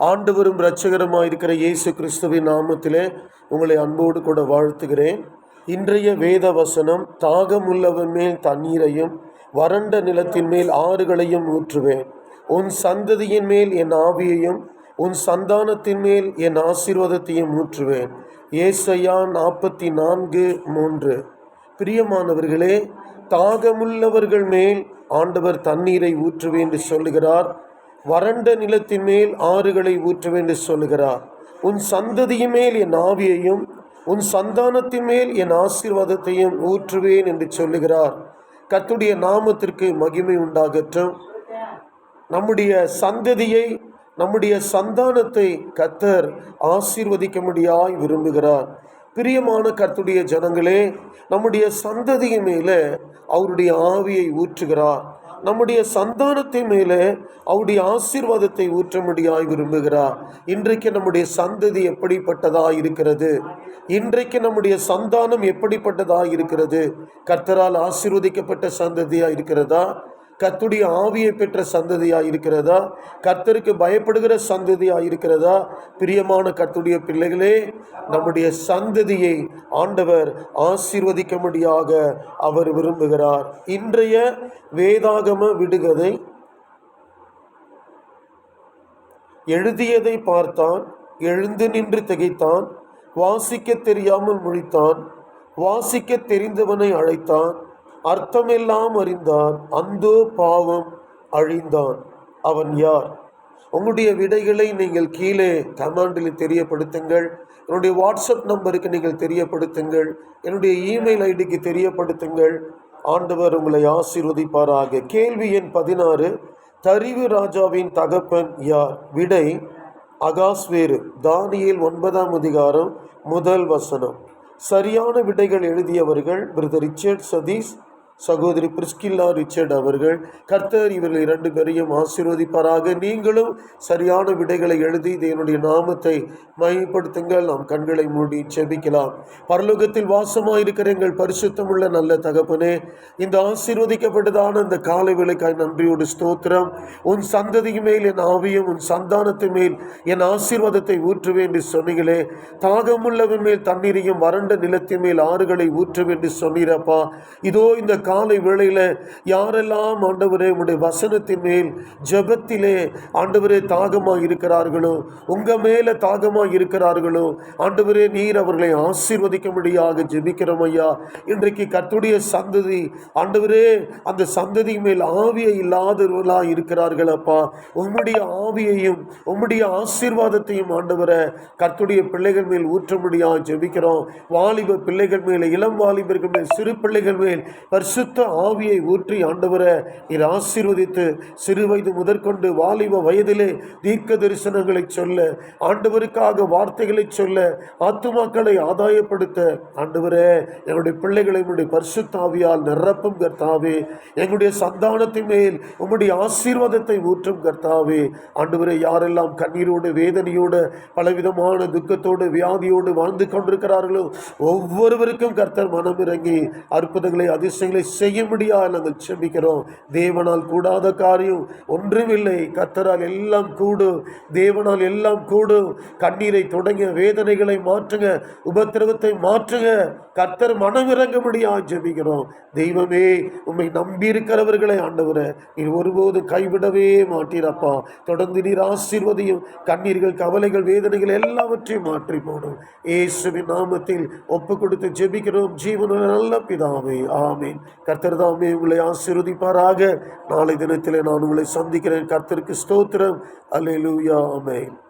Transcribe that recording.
ஆண்டவரும் இரட்சகருமாக இருக்கிற இயேசு கிறிஸ்துவின் நாமத்திலே உங்களை அன்போடு கூட வாழ்த்துகிறேன். இன்றைய வேத வசனம் தாகமுள்ளவன் மேல் தண்ணீரையும் வறண்ட நிலத்தின் மேல் ஆறுகளையும் ஊற்றுவேன். உன் சந்ததியின் மேல் என் ஆவியையும் உன் சந்தானத்தின் மேல் என் ஆசீர்வாதத்தையும் ஊற்றுவேன். ஏசையா நாற்பத்தி நான்கு மூன்று. பிரியமானவர்களே தாகமுள்ளவர்கள் மேல் ஆண்டவர் தண்ணீரை ஊற்றுவேன் என்று சொல்லுகிறார். வறண்ட நிலத்தின் மேல் ஆறுகளை ஊற்றுவேன் என்று சொல்லுகிறார். உன் சந்ததியின் மேல் என் ஆவியையும் உன் சந்தானத்தின் மேல் என் ஆசீர்வாதத்தையும் ஊற்றுவேன் என்று சொல்லுகிறார். கத்துடைய நாமத்திற்கு மகிமை உண்டாகட்டும். நம்முடைய சந்ததியை நம்முடைய சந்தானத்தை கத்தர் ஆசீர்வதிக்கும்படியாய் விரும்புகிறார். பிரியமான கர்த்துடைய ஜனங்களே நம்முடைய சந்ததியின் மேலே அவருடைய ஆவியை ஊற்றுகிறார். நம்முடைய சந்தானத்தின் மேலே அவருடைய ஆசீர்வாதத்தை ஊற்றும்படியாய் விரும்புகிறார். இன்றைக்கு நம்முடைய சந்ததி எப்படிப்பட்டதாக இருக்கிறது? இன்றைக்கு நம்முடைய சந்தானம் எப்படிப்பட்டதாக இருக்கிறது? கர்த்தரால் ஆசீர்வதிக்கப்பட்ட சந்ததியாக இருக்கிறதா? கத்துடைய ஆவியை பெற்ற சந்ததியாக இருக்கிறதா? கர்த்தருக்கு பயப்படுகிற சந்ததியாக இருக்கிறதா? பிரியமான கர்த்துடைய பிள்ளைகளே நம்முடைய சந்ததியை ஆண்டவர் ஆசீர்வதிக்கும்படியாக அவர் விரும்புகிறார். இன்றைய வேதாகம விடுகதை எழுதியதை பார்த்தான் எழுந்து நின்று திகைத்தான் வாசிக்க தெரியாமல் முழித்தான் வாசிக்க தெரிந்தவனை அழைத்தான் அர்த்தமெல்லாம் அறிந்தான். அந்தோ பாவம் அழிந்தான். அவன் யார்? உங்களுடைய விடைகளை நீங்கள் கீழே கமாண்டில் தெரியப்படுத்துங்கள். என்னுடைய வாட்ஸ்அப் நம்பருக்கு நீங்கள் தெரியப்படுத்துங்கள். என்னுடைய இமெயில் ஐடிக்கு தெரியப்படுத்துங்கள். ஆண்டவர் உங்களை ஆசீர்வதிப்பாராக. கேள்வி எண் பதினாறு. தரிவு ராஜாவின் தகப்பன் யார்? விடை அகாஸ்வேரு. தானியில் ஒன்பதாம் அதிகாரம் முதல் வசனம். சரியான விடைகள் எழுதியவர்கள் பிரதர் ரிச்சர்ட் சதீஷ் சகோதரி பிரிஸ்கில்லா ரிச்சர்ட் அவர்கள் கர்த்தர் இவர்கள் இரண்டு பேரையும் ஆசீர்வதிப்பாராக. நீங்களும் சரியான விடைகளை எழுதி என்னுடைய நாமத்தை மையப்படுத்துங்கள் நாம் கண்களை மூடி செபிக்கலாம் பரலோகத்தில் வாசமாயிருக்கிற எங்கள் பரிசுத்தமுள்ள நல்ல தகப்பனே இந்த ஆசீர்வதிக்கப்பட்டதான இந்த காலை விலைக்காய் நன்றியோடு ஸ்தோத்திரம். உன் சந்ததிக்கு மேல் என் ஆவியும் உன் சந்தானத்தின் மேல் என் ஆசீர்வாதத்தை ஊற்றுவேன் என்று சொன்னீங்களே தாகமுள்ளவன் மேல் தண்ணீரையும் வறண்ட நிலத்தின் மேல் ஆறுகளை ஊற்றுவேன் என்று சொன்னீரப்பா இதோ இந்த காலை வேளையில் யாரெல்லாம் ஆண்டவரே உடைய வசனத்தின் மேல் ஜபத்திலே ஆண்டவரே தாகமாக இருக்கிறார்களோ உங்கள் மேலே தாகமாக இருக்கிறார்களோ ஆண்டவரே நீர் அவர்களை ஆசீர்வதிக்கும்படியாக ஜெபிக்கிறோம் ஐயா. இன்றைக்கு கத்துடைய சந்ததி ஆண்டவரே அந்த சந்ததி மேல் ஆவியை இல்லாதவர்களாக இருக்கிறார்கள் அப்பா. உம்முடைய ஆவியையும் உம்முடைய ஆசீர்வாதத்தையும் ஆண்டவரை கர்த்துடைய பிள்ளைகள் மேல் ஊற்ற முடியாது ஜெபிக்கிறோம். வாலிப பிள்ளைகள் மேல் இளம் வாலிபர்கள் மேல் சிறு பிள்ளைகள் மேல் பரிசுத்த ஆவியை ஊற்றி ஆண்டவரை நீர் ஆசீர்வதித்து சிறுவயது முதற்கொண்டு வாலிப வயதிலே தீர்க்க தரிசனங்களை சொல்ல ஆண்டவருக்காக வார்த்தைகளை சொல்ல ஆத்துமாக்களை ஆதாயப்படுத்த. ஆண்டவரே எங்களுடைய பிள்ளைகளை உங்களுடைய பரிசுத்த ஆவியால் நிரப்பும் கர்த்தாவே. எங்களுடைய சந்தானத்தின் மேல் உங்களுடைய ஆசீர்வாதத்தை ஊற்றும் கர்த்தாவே. ஆண்டவரை யாரெல்லாம் கண்ணீரோடு வேதனையோடு பலவிதமான துக்கத்தோடு வியாதியோடு வாழ்ந்து கொண்டிருக்கிறார்களோ ஒவ்வொருவருக்கும் கர்த்தர் மனம் இறங்கி அற்புதங்களை அதிசயங்களை செய்யும்படியா நாங்கள் செபிக்கிறோம். தேவனால் கூடாத காரியம் ஒன்றுமில்லை. கத்தரால் எல்லாம் கூடும் தேவனால் எல்லாம் கூடும் கண்ணீரை தொடங்க வேதனைகளை மாற்றுங்க உபத்திரவத்தை மாற்றுங்க. கத்தர் மனம் முடியா ஜெபிக்கிறோம். தெய்வமே உண்மை நம்பி இருக்கிறவர்களை ஆண்டவரை நீர் ஒருபோது கைவிடவே மாட்டீரப்பா. தொடர்ந்து நீர் ஆசீர்வதியும் கண்ணீர்கள் கவலைகள் வேதனைகள் எல்லாவற்றையும் மாற்றி போடும் ஏசுவின் நாமத்தில் ஒப்பு கொடுத்து ஜெபிக்கிறோம். ஜீவன நல்ல பிதாவே ஆமீன். கர்த்தர் தாமே உங்களை ஆசீர்வதிப்பாராக. நாளை தினத்தில் நான் உங்களை சந்திக்கிறேன். கர்த்தருக்கு ஸ்தோத்திரம். அல்லேலூயா. அமேன்